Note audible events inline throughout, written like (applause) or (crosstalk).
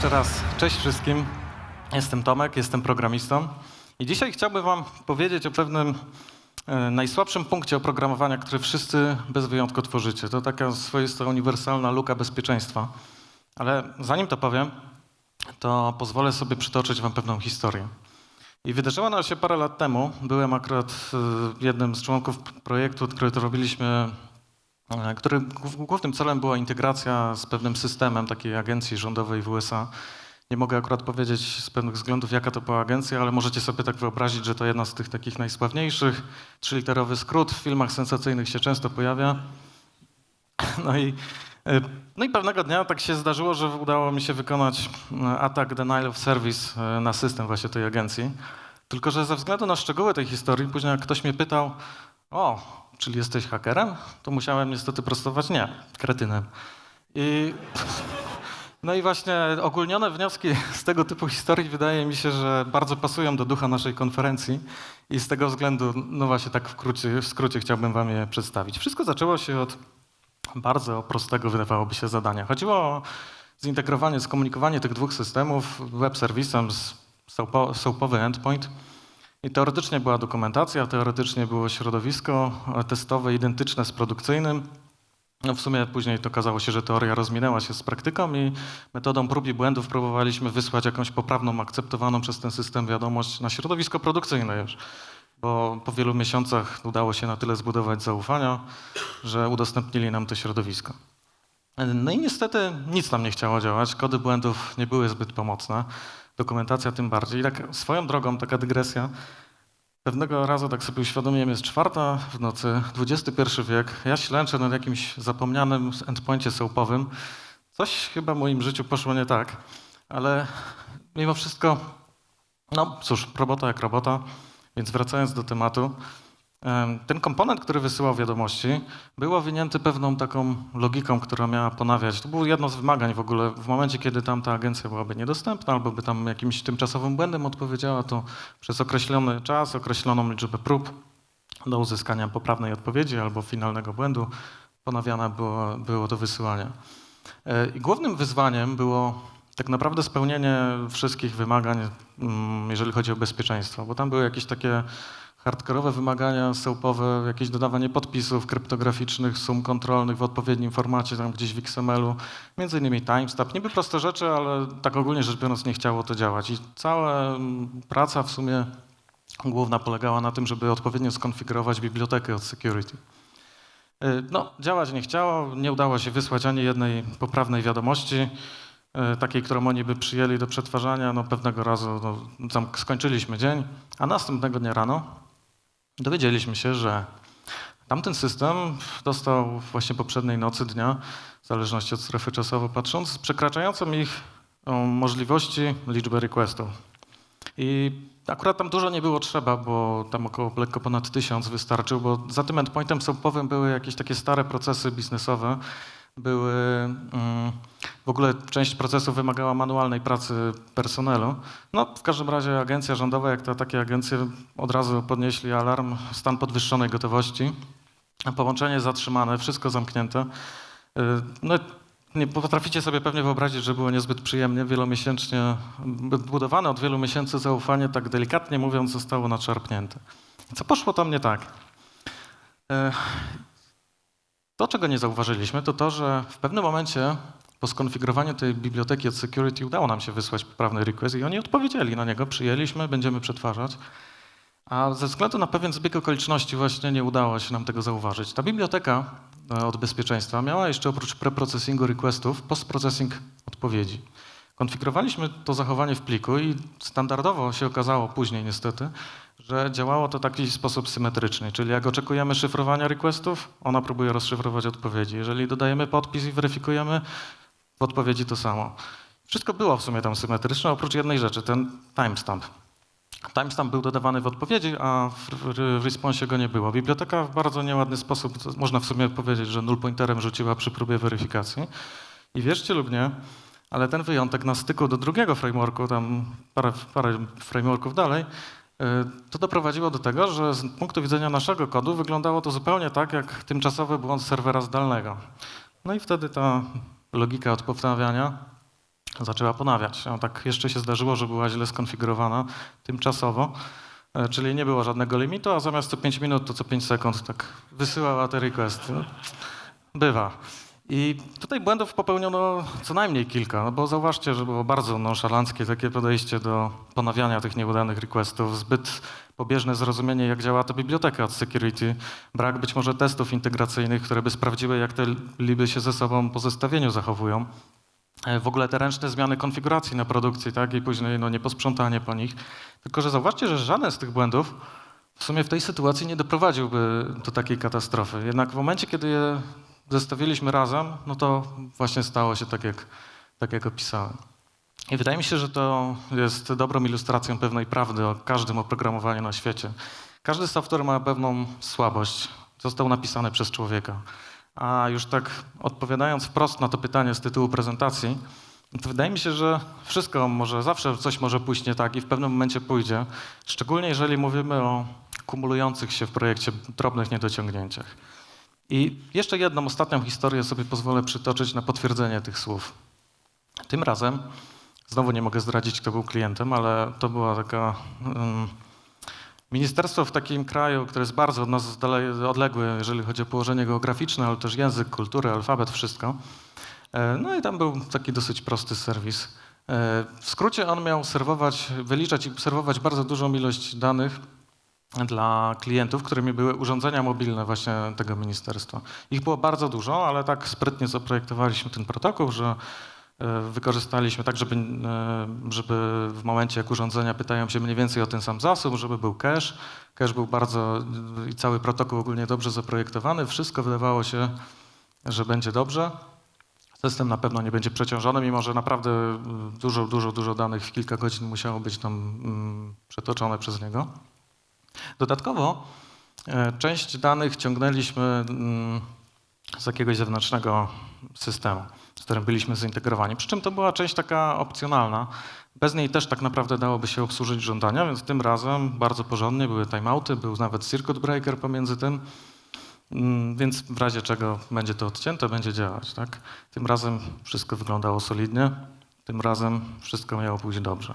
jeszcze raz. Cześć wszystkim. Jestem Tomek, jestem programistą i dzisiaj chciałbym Wam powiedzieć o pewnym e, najsłabszym punkcie oprogramowania, który wszyscy bez wyjątku tworzycie. To taka swoista uniwersalna luka bezpieczeństwa. Ale zanim to powiem, to pozwolę sobie przytoczyć Wam pewną historię. I wydarzyła ona się parę lat temu. Byłem akurat e, jednym z członków projektu, który to robiliśmy e, który głó- głównym celem była integracja z pewnym systemem takiej agencji rządowej w USA. Nie mogę akurat powiedzieć z pewnych względów, jaka to była agencja, ale możecie sobie tak wyobrazić, że to jedna z tych takich najsławniejszych. Trzyliterowy skrót w filmach sensacyjnych się często pojawia. (laughs) No i, e, no i pewnego dnia tak się zdarzyło, że udało mi się wykonać e, atak denial of service na system właśnie tej agencji. Tylko, że ze względu na szczegóły tej historii, później jak ktoś mnie pytał, o, czyli jesteś hakerem? To musiałem niestety prostować, nie, kretynem. I (laughs) no i właśnie ogólnione wnioski z tego typu historii wydaje mi się, że bardzo pasują do ducha naszej konferencji i z tego względu, no właśnie tak w, w skrócie chciałbym wam je przedstawić. Wszystko zaczęło się od bardzo prostego, wydawałoby się, zadania. Chodziło o zintegrowanie, skomunikowanie tych dwóch systemów web serwisem z soapo- soapowy endpoint. I teoretycznie była dokumentacja, teoretycznie było środowisko testowe identyczne z produkcyjnym. No w sumie później to okazało się, że teoria rozminęła się z praktyką i metodą prób i błędów próbowaliśmy wysłać jakąś poprawną, akceptowaną przez ten system wiadomość na środowisko produkcyjne już. Bo po wielu miesiącach udało się na tyle zbudować zaufania, że udostępnili nam to środowisko. No i niestety nic nam nie chciało działać, kody błędów nie były zbyt pomocne, dokumentacja tym bardziej. I tak swoją drogą, taka dygresja, Pewnego razu tak sobie uświadomiłem, jest czwarta w nocy, XXI wiek, ja ślęczę nad jakimś zapomnianym endpoincie soapowym. Coś chyba w moim życiu poszło nie tak, ale mimo wszystko, no cóż, robota jak robota, więc wracając do tematu, em, ten komponent, który wysyłał wiadomości, był owinięty pewną taką logiką, która miała ponawiać. To było jedno z wymagań w ogóle. W momencie, kiedy tam ta agencja byłaby niedostępna albo by tam jakimś tymczasowym błędem odpowiedziała, to przez określony czas, określoną liczbę prób do uzyskania poprawnej odpowiedzi albo finalnego błędu ponawiane było, było to wysyłanie. E, I głównym wyzwaniem było tak naprawdę spełnienie wszystkich wymagań, mm, jeżeli chodzi o bezpieczeństwo, bo tam były jakieś takie hardkorowe wymagania soapowe, jakieś dodawanie podpisów kryptograficznych, sum kontrolnych w odpowiednim formacie, tam gdzieś w XML-u, między innymi timestamp. Niby proste rzeczy, ale tak ogólnie rzecz biorąc nie chciało to działać. I cała mm, praca w sumie główna polegała na tym, żeby odpowiednio skonfigurować bibliotekę od security. Y, No, działać nie chciało, nie udało się wysłać ani jednej poprawnej wiadomości, y, takiej, którą oni by przyjęli do przetwarzania. No, pewnego razu no, skończyliśmy dzień, a następnego dnia rano dowiedzieliśmy się, że tamten system dostał właśnie poprzedniej nocy dnia, w zależności od strefy czasowo patrząc, przekraczającą ich o, możliwości liczbę requestów. I akurat tam dużo nie było trzeba, bo tam około lekko ponad tysiąc wystarczył, bo za tym endpointem soapowym były jakieś takie stare procesy biznesowe, były mm, w ogóle część procesów wymagała manualnej pracy personelu. No, w każdym razie agencja rządowa, jak to takie agencje, od razu podnieśli alarm, stan podwyższonej gotowości, połączenie zatrzymane, wszystko zamknięte. Y, No, nie potraficie sobie pewnie wyobrazić, że było niezbyt przyjemnie, wielomiesięcznie budowane od wielu miesięcy zaufanie, tak delikatnie mówiąc, zostało naczarpnięte. Co poszło tam nie tak? To, czego nie zauważyliśmy, to to, że w pewnym momencie po skonfigurowaniu tej biblioteki od security udało nam się wysłać poprawny request i oni odpowiedzieli na niego, przyjęliśmy, będziemy przetwarzać. A ze względu na pewien zbieg okoliczności właśnie nie udało się nam tego zauważyć. Ta biblioteka e, od bezpieczeństwa miała jeszcze oprócz preprocessingu requestów postprocessing odpowiedzi. Konfigurowaliśmy to zachowanie w pliku i standardowo się okazało później niestety, że działało to taki sposób symetryczny, czyli jak oczekujemy szyfrowania requestów, ona próbuje rozszyfrować odpowiedzi. Jeżeli dodajemy podpis i weryfikujemy, w odpowiedzi to samo. Wszystko było w sumie tam symetryczne, oprócz jednej rzeczy, ten timestamp. Timestamp był dodawany w odpowiedzi, a w, w, w responsie go nie było. Biblioteka w bardzo nieładny sposób, można w sumie powiedzieć, że null pointerem rzuciła przy próbie weryfikacji. I wierzcie lub nie, ale ten wyjątek na styku do drugiego frameworku, tam parę, parę frameworków dalej, y, to doprowadziło do tego, że z punktu widzenia naszego kodu wyglądało to zupełnie tak, jak tymczasowy błąd serwera zdalnego. No i wtedy ta logika odpowiedniania zaczęła ponawiać. No, tak jeszcze się zdarzyło, że była źle skonfigurowana tymczasowo, e, czyli nie było żadnego limitu, a zamiast co 5 minut, to co 5 sekund tak wysyłała te requesty. Bywa. I tutaj błędów popełniono co najmniej kilka, no bo zauważcie, że było bardzo nonszalanckie takie podejście do ponawiania tych nieudanych requestów, zbyt pobieżne zrozumienie, jak działa ta biblioteka od security, brak być może testów integracyjnych, które by sprawdziły, jak te liby się ze sobą po zestawieniu zachowują. E, W ogóle te ręczne zmiany konfiguracji na produkcji, tak, i później no, nieposprzątanie po nich. Tylko, że zauważcie, że żaden z tych błędów w sumie w tej sytuacji nie doprowadziłby do takiej katastrofy. Jednak w momencie, kiedy je zestawiliśmy razem, no to właśnie stało się tak, jak, tak jak opisałem. I wydaje mi się, że to jest dobrą ilustracją pewnej prawdy o każdym oprogramowaniu na świecie. Każdy software ma pewną słabość. Został napisany przez człowieka. A już tak odpowiadając wprost na to pytanie z tytułu prezentacji, to wydaje mi się, że wszystko może, zawsze coś może pójść nie tak i w pewnym momencie pójdzie. Szczególnie jeżeli mówimy o kumulujących się w projekcie drobnych niedociągnięciach. I jeszcze jedną ostatnią historię sobie pozwolę przytoczyć na potwierdzenie tych słów. Tym razem, znowu nie mogę zdradzić, kto był klientem, ale to była taka. Um, ministerstwo w takim kraju, które jest bardzo od nas zdale- odległe, jeżeli chodzi o położenie geograficzne, ale też język, kulturę, alfabet, wszystko. E, No i tam był taki dosyć prosty serwis. E, W skrócie on miał serwować, wyliczać i serwować bardzo dużą ilość danych dla klientów, którymi były urządzenia mobilne właśnie tego ministerstwa. Ich było bardzo dużo, ale tak sprytnie zaprojektowaliśmy ten protokół, że e, wykorzystaliśmy tak, żeby, e, żeby w momencie, jak urządzenia pytają się mniej więcej o ten sam zasób, żeby był cache. Cache był bardzo i cały protokół ogólnie dobrze zaprojektowany. Wszystko wydawało się, że będzie dobrze. System na pewno nie będzie przeciążony, mimo że naprawdę y, dużo, dużo, dużo danych w kilka godzin musiało być tam mm, przetoczone przez niego. Dodatkowo e, część danych ciągnęliśmy mm, z jakiegoś zewnętrznego systemu, z którym byliśmy zintegrowani. Przy czym to była część taka opcjonalna. Bez niej też tak naprawdę dałoby się obsłużyć żądania, więc tym razem bardzo porządnie były timeouty, był nawet circuit breaker pomiędzy tym. Mm, Więc w razie czego będzie to odcięte, będzie działać. Tak? Tym razem wszystko wyglądało solidnie, tym razem wszystko miało pójść dobrze.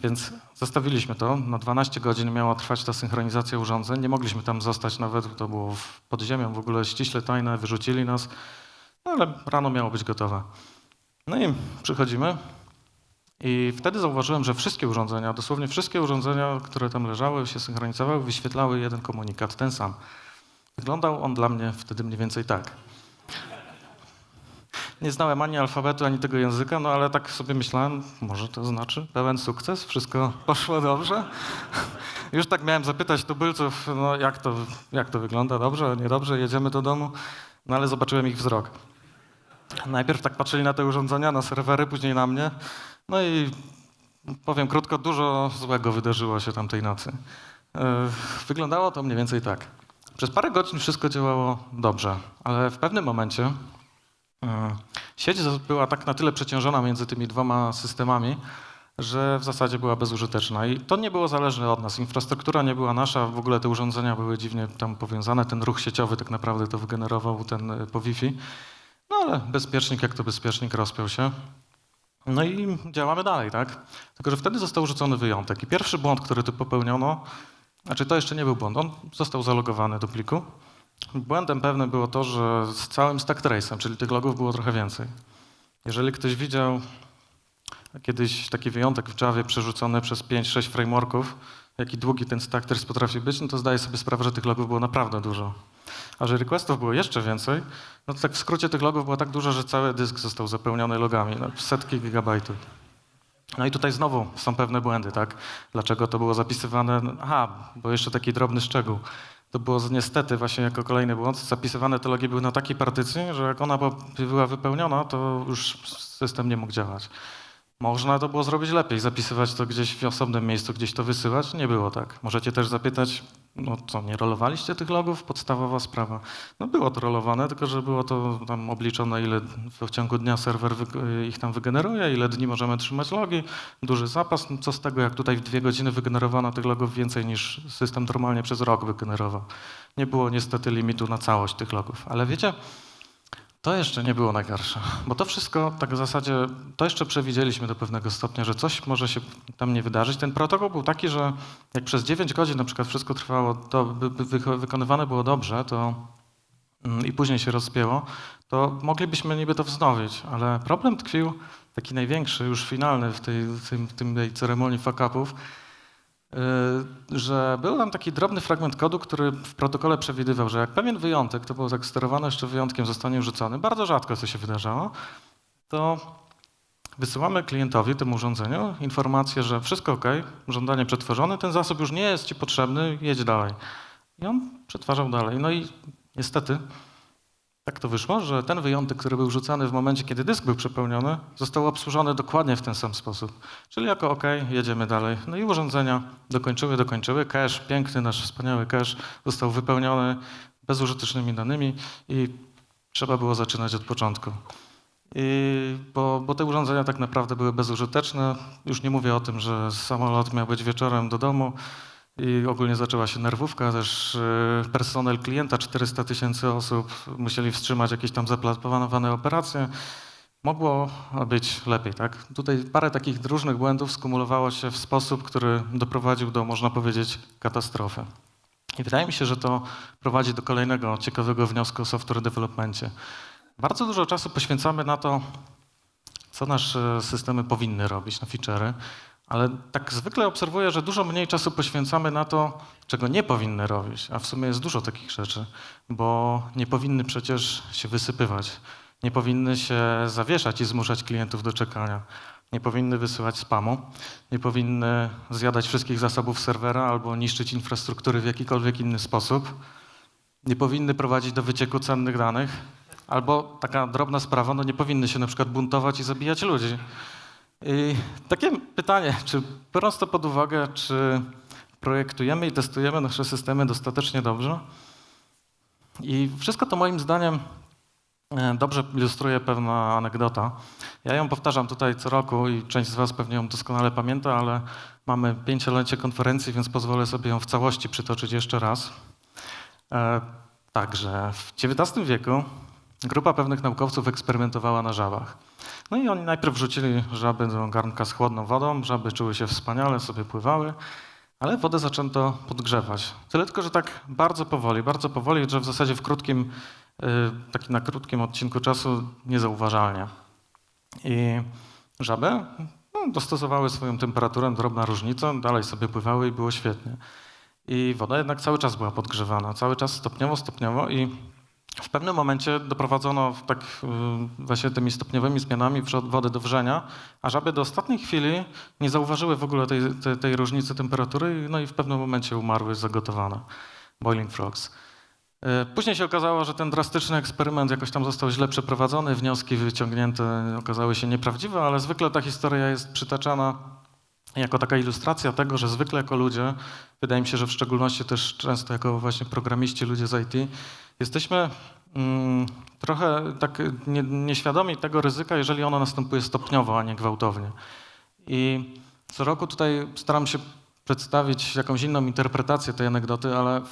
Więc zostawiliśmy to. Na 12 godzin miała trwać ta synchronizacja urządzeń. Nie mogliśmy tam zostać nawet, to było pod ziemią, w ogóle ściśle tajne, wyrzucili nas, no ale rano miało być gotowe. No i przychodzimy i wtedy zauważyłem, że wszystkie urządzenia, dosłownie wszystkie urządzenia, które tam leżały, się synchronizowały, wyświetlały jeden komunikat, ten sam. Wyglądał on dla mnie wtedy mniej więcej tak. Nie znałem ani alfabetu, ani tego języka, no ale tak sobie myślałem, może to znaczy pełen sukces, wszystko (laughs) poszło dobrze. (laughs) Już tak miałem zapytać tubylców, no jak to, jak to wygląda, dobrze, niedobrze, jedziemy do domu, no ale zobaczyłem ich wzrok. Najpierw tak patrzyli na te urządzenia, na serwery, później na mnie, no i powiem krótko, dużo złego wydarzyło się tamtej nocy. E, Wyglądało to mniej więcej tak. Przez parę godzin wszystko działało dobrze, ale w pewnym momencie sieć była tak na tyle przeciążona między tymi dwoma systemami, że w zasadzie była bezużyteczna. I to nie było zależne od nas. Infrastruktura nie była nasza, w ogóle te urządzenia były dziwnie tam powiązane. Ten ruch sieciowy tak naprawdę to wygenerował ten e, po Wi-Fi. No ale bezpiecznik jak to bezpiecznik rozpiął się. No i działamy dalej, tak? Tylko, że wtedy został rzucony wyjątek. I pierwszy błąd, który tu popełniono, znaczy to jeszcze nie był błąd, on został zalogowany do pliku. Błędem pewnym było to, że z całym stack trace'em, czyli tych logów było trochę więcej. Jeżeli ktoś widział kiedyś taki wyjątek w Javie przerzucony przez 5-6 frameworków, jaki długi ten stack trace potrafi być, no to zdaję sobie sprawę, że tych logów było naprawdę dużo. A że requestów było jeszcze więcej, no to tak w skrócie tych logów było tak dużo, że cały dysk został zapełniony logami, no, setki gigabajtów. No i tutaj znowu są pewne błędy, tak? Dlaczego to było zapisywane? Aha, bo jeszcze taki drobny szczegół. To było niestety właśnie jako kolejny błąd. Zapisywane te logi były na takiej partycji, że jak ona była wypełniona, to już system nie mógł działać. Można to było zrobić lepiej, zapisywać to gdzieś w osobnym miejscu, gdzieś to wysyłać. Nie było tak. Możecie też zapytać, no co, nie rolowaliście tych logów? Podstawowa sprawa. No było to rolowane, tylko że było to tam obliczone, ile w ciągu dnia serwer ich tam wygeneruje, ile dni możemy trzymać logi, duży zapas. No co z tego, jak tutaj w dwie godziny wygenerowano tych logów więcej niż system normalnie przez rok wygenerował. Nie było niestety limitu na całość tych logów. Ale wiecie, To jeszcze nie było najgorsze, bo to wszystko tak w zasadzie, to jeszcze przewidzieliśmy do pewnego stopnia, że coś może się tam nie wydarzyć. Ten protokół był taki, że jak przez 9 godzin na przykład wszystko trwało, to wykonywane było dobrze, to mm, i później się rozpięło, to moglibyśmy niby to wznowić, ale problem tkwił taki największy, już finalny w tej, w tym, w tej ceremonii fuck-upów, że był tam taki drobny fragment kodu, który w protokole przewidywał, że jak pewien wyjątek, to było tak sterowane jeszcze wyjątkiem, zostanie rzucony, bardzo rzadko to się wydarzało, to wysyłamy klientowi, temu urządzeniu, informację, że wszystko ok, żądanie przetworzone, ten zasób już nie jest ci potrzebny, jedź dalej. I on przetwarzał dalej. No i niestety tak to wyszło, że ten wyjątek, który był rzucany w momencie, kiedy dysk był przepełniony, został obsłużony dokładnie w ten sam sposób. Czyli jako OK, jedziemy dalej. No i urządzenia dokończyły, dokończyły. Cache, piękny nasz wspaniały cache, został wypełniony bezużytecznymi danymi i trzeba było zaczynać od początku. I bo, bo te urządzenia tak naprawdę były bezużyteczne. Już nie mówię o tym, że samolot miał być wieczorem do domu i ogólnie zaczęła się nerwówka. Też y, personel klienta, 400 tysięcy osób, musieli wstrzymać jakieś tam zaplanowane operacje. Mogło być lepiej, tak? Tutaj parę takich różnych błędów skumulowało się w sposób, który doprowadził do, można powiedzieć, katastrofy. I wydaje mi się, że to prowadzi do kolejnego ciekawego wniosku o software developmencie. Bardzo dużo czasu poświęcamy na to, co nasze systemy powinny robić, na feature'y, ale tak zwykle obserwuję, że dużo mniej czasu poświęcamy na to, czego nie powinny robić, a w sumie jest dużo takich rzeczy, bo nie powinny przecież się wysypywać, nie powinny się zawieszać i zmuszać klientów do czekania, nie powinny wysyłać spamu, nie powinny zjadać wszystkich zasobów serwera albo niszczyć infrastruktury w jakikolwiek inny sposób, nie powinny prowadzić do wycieku cennych danych, albo taka drobna sprawa, no nie powinny się na przykład buntować i zabijać ludzi. I takie pytanie, czy biorąc to pod uwagę, czy projektujemy i testujemy nasze systemy dostatecznie dobrze? I wszystko to moim zdaniem e, dobrze ilustruje pewna anegdota. Ja ją powtarzam tutaj co roku i część z Was pewnie ją doskonale pamięta, ale mamy pięciolecie konferencji, więc pozwolę sobie ją w całości przytoczyć jeszcze raz. E, Także w XIX wieku grupa pewnych naukowców eksperymentowała na żabach. No i oni najpierw wrzucili żaby do garnka z chłodną wodą, żaby czuły się wspaniale, sobie pływały, ale wodę zaczęto podgrzewać. Tyle tylko, że tak bardzo powoli, bardzo powoli, że w zasadzie w krótkim, y, taki na krótkim odcinku czasu niezauważalnie. I żaby no, dostosowały swoją temperaturę, drobna różnica, dalej sobie pływały i było świetnie. I woda jednak cały czas była podgrzewana, cały czas stopniowo, stopniowo i w pewnym momencie doprowadzono tak y, właśnie tymi stopniowymi zmianami wody do wrzenia, a żaby do ostatniej chwili nie zauważyły w ogóle tej, tej, tej różnicy temperatury, no i w pewnym momencie umarły zagotowane. Boiling frogs. Y, Później się okazało, że ten drastyczny eksperyment jakoś tam został źle przeprowadzony, wnioski wyciągnięte okazały się nieprawdziwe, ale zwykle ta historia jest przytaczana jako taka ilustracja tego, że zwykle jako ludzie, wydaje mi się, że w szczególności też często jako właśnie programiści, ludzie z IT, jesteśmy mm, trochę tak nie, nieświadomi tego ryzyka, jeżeli ono następuje stopniowo, a nie gwałtownie. I co roku tutaj staram się przedstawić jakąś inną interpretację tej anegdoty, ale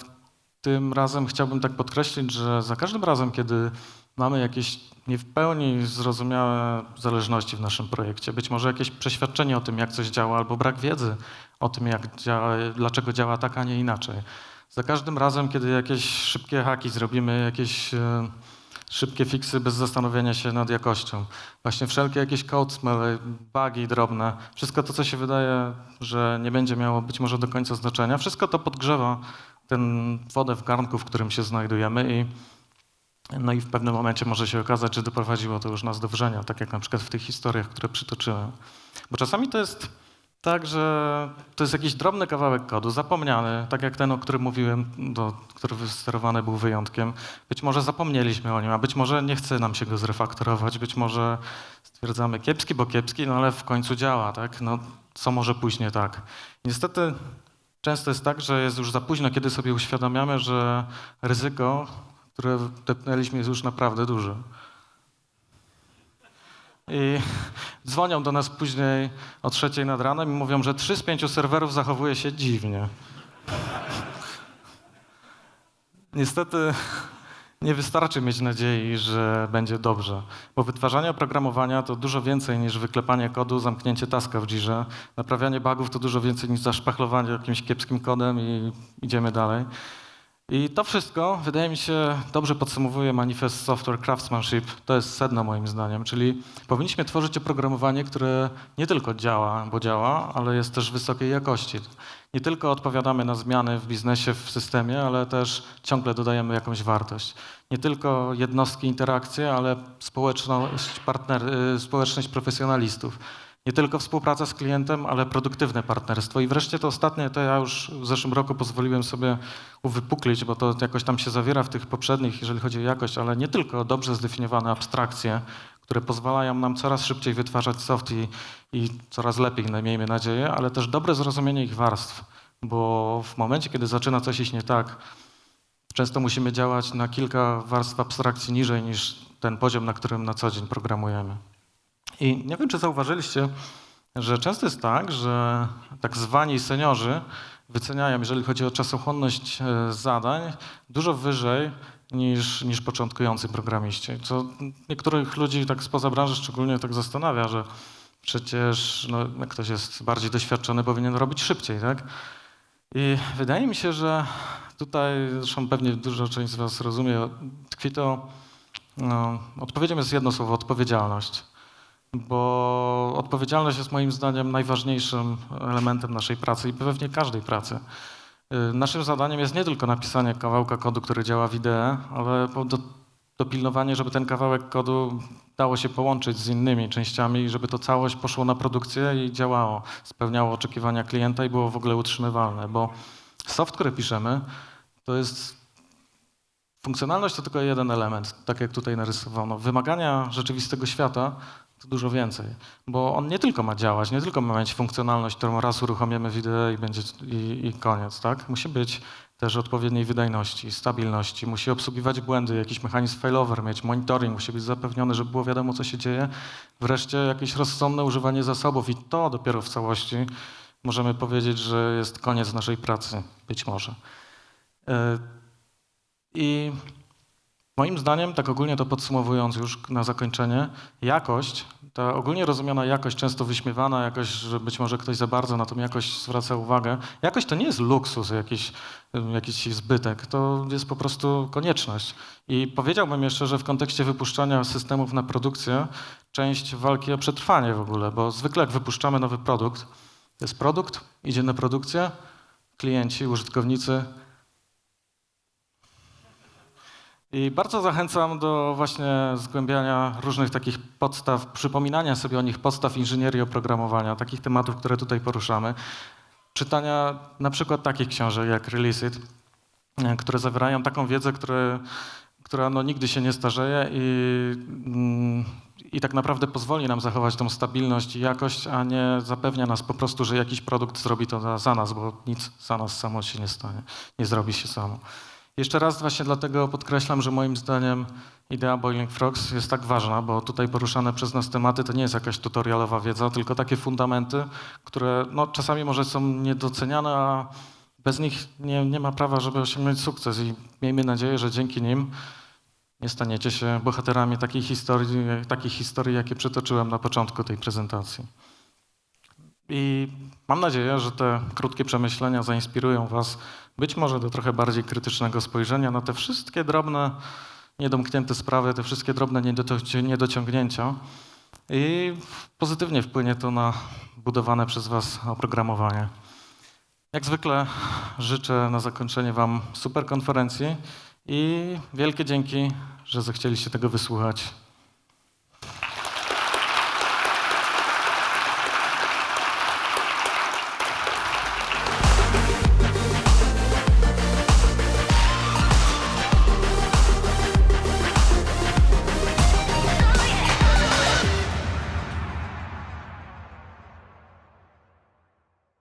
tym razem chciałbym tak podkreślić, że za każdym razem, kiedy mamy jakieś nie w pełni zrozumiałe zależności w naszym projekcie, być może jakieś przeświadczenie o tym, jak coś działa, albo brak wiedzy o tym, jak działa, dlaczego działa tak, a nie inaczej. Za każdym razem, kiedy jakieś szybkie haki zrobimy, jakieś e, szybkie fiksy bez zastanowienia się nad jakością, właśnie wszelkie jakieś code smell, bugi drobne, wszystko to, co się wydaje, że nie będzie miało być może do końca znaczenia, wszystko to podgrzewa ten wodę w garnku, w którym się znajdujemy i no i w pewnym momencie może się okazać, że doprowadziło to już nas do wrzenia, tak jak na przykład w tych historiach, które przytoczyłem. Bo czasami to jest tak, że to jest jakiś drobny kawałek kodu, zapomniany, tak jak ten, o którym mówiłem, do, który sterowany był wyjątkiem. Być może zapomnieliśmy o nim, a być może nie chce nam się go zrefaktorować, być może stwierdzamy kiepski, bo kiepski, no ale w końcu działa, tak? No, co może pójść nie tak? Niestety często jest tak, że jest już za późno, kiedy sobie uświadamiamy, że ryzyko, które depnęliśmy, jest już naprawdę duże. I (laughs) dzwonią do nas później o trzeciej nad ranem i mówią, że trzy z pięciu serwerów zachowuje się dziwnie. (laughs) Niestety, nie wystarczy mieć nadziei, że będzie dobrze, bo wytwarzanie oprogramowania to dużo więcej niż wyklepanie kodu, zamknięcie taska w Jirze. Naprawianie bugów to dużo więcej niż zaszpachlowanie jakimś kiepskim kodem i idziemy dalej. I to wszystko, wydaje mi się, dobrze podsumowuje manifest Software Craftsmanship. To jest sedno moim zdaniem, czyli powinniśmy tworzyć oprogramowanie, które nie tylko działa, bo działa, ale jest też wysokiej jakości. Nie tylko odpowiadamy na zmiany w biznesie, w systemie, ale też ciągle dodajemy jakąś wartość. Nie tylko jednostki, interakcje, ale społeczność, partner, y, społeczność profesjonalistów nie tylko współpraca z klientem, ale produktywne partnerstwo. I wreszcie to ostatnie, to ja już w zeszłym roku pozwoliłem sobie uwypuklić, bo to jakoś tam się zawiera w tych poprzednich, jeżeli chodzi o jakość, ale nie tylko dobrze zdefiniowane abstrakcje, które pozwalają nam coraz szybciej wytwarzać soft i, i coraz lepiej, no, miejmy nadzieję, ale też dobre zrozumienie ich warstw, bo w momencie, kiedy zaczyna coś iść nie tak, często musimy działać na kilka warstw abstrakcji niżej niż ten poziom, na którym na co dzień programujemy. I nie wiem, czy zauważyliście, że często jest tak, że tak zwani seniorzy wyceniają, jeżeli chodzi o czasochłonność e, zadań, dużo wyżej niż, niż początkujący programiści. Co niektórych ludzi tak spoza branży szczególnie tak zastanawia, że przecież no, jak ktoś jest bardziej doświadczony, powinien robić szybciej, tak? I wydaje mi się, że tutaj, zresztą pewnie dużo część z Was rozumie, tkwi to, no, odpowiedzią jest jedno słowo, odpowiedzialność bo odpowiedzialność jest moim zdaniem najważniejszym elementem naszej pracy i pewnie każdej pracy. Y, naszym zadaniem jest nie tylko napisanie kawałka kodu, który działa w IDE, ale do, dopilnowanie, żeby ten kawałek kodu dało się połączyć z innymi częściami i żeby to całość poszło na produkcję i działało, spełniało oczekiwania klienta i było w ogóle utrzymywalne, bo soft, który piszemy, to jest Funkcjonalność to tylko jeden element, tak jak tutaj narysowano. Wymagania rzeczywistego świata to dużo więcej, bo on nie tylko ma działać, nie tylko ma mieć funkcjonalność, którą raz uruchomimy w i będzie i, i koniec, tak? Musi być też odpowiedniej wydajności, stabilności, musi obsługiwać błędy, jakiś mechanizm failover mieć, monitoring musi być zapewniony, żeby było wiadomo, co się dzieje. Wreszcie jakieś rozsądne używanie zasobów i to dopiero w całości możemy powiedzieć, że jest koniec naszej pracy, być może. E, I Moim zdaniem, tak ogólnie to podsumowując już na zakończenie, jakość, ta ogólnie rozumiana jakość, często wyśmiewana jakość, że być może ktoś za bardzo na tą jakość zwraca uwagę, jakość to nie jest luksus, jakiś, jakiś zbytek, to jest po prostu konieczność. I powiedziałbym jeszcze, że w kontekście wypuszczania systemów na produkcję, część walki o przetrwanie w ogóle, bo zwykle jak wypuszczamy nowy produkt, to jest produkt, idzie na produkcję, klienci, użytkownicy I bardzo zachęcam do właśnie zgłębiania różnych takich podstaw, przypominania sobie o nich podstaw inżynierii oprogramowania, takich tematów, które tutaj poruszamy. Czytania na przykład takich książek jak Release It, e, które zawierają taką wiedzę, które, która no, nigdy się nie starzeje i, mm, i tak naprawdę pozwoli nam zachować tą stabilność i jakość, a nie zapewnia nas po prostu, że jakiś produkt zrobi to za nas, bo nic za nas samo się nie stanie, nie zrobi się samo. Jeszcze raz właśnie dlatego podkreślam, że moim zdaniem idea Boiling Frogs jest tak ważna, bo tutaj poruszane przez nas tematy to nie jest jakaś tutorialowa wiedza, tylko takie fundamenty, które no, czasami może są niedoceniane, a bez nich nie, nie ma prawa, żeby osiągnąć sukces i miejmy nadzieję, że dzięki nim nie staniecie się bohaterami takiej historii, takich historii, jakie przytoczyłem na początku tej prezentacji. I mam nadzieję, że te krótkie przemyślenia zainspirują Was być może do trochę bardziej krytycznego spojrzenia na te wszystkie drobne, niedomknięte sprawy, te wszystkie drobne niedociągnięcia i pozytywnie wpłynie to na budowane przez Was oprogramowanie. Jak zwykle życzę na zakończenie Wam super konferencji i wielkie dzięki, że zechcieliście tego wysłuchać.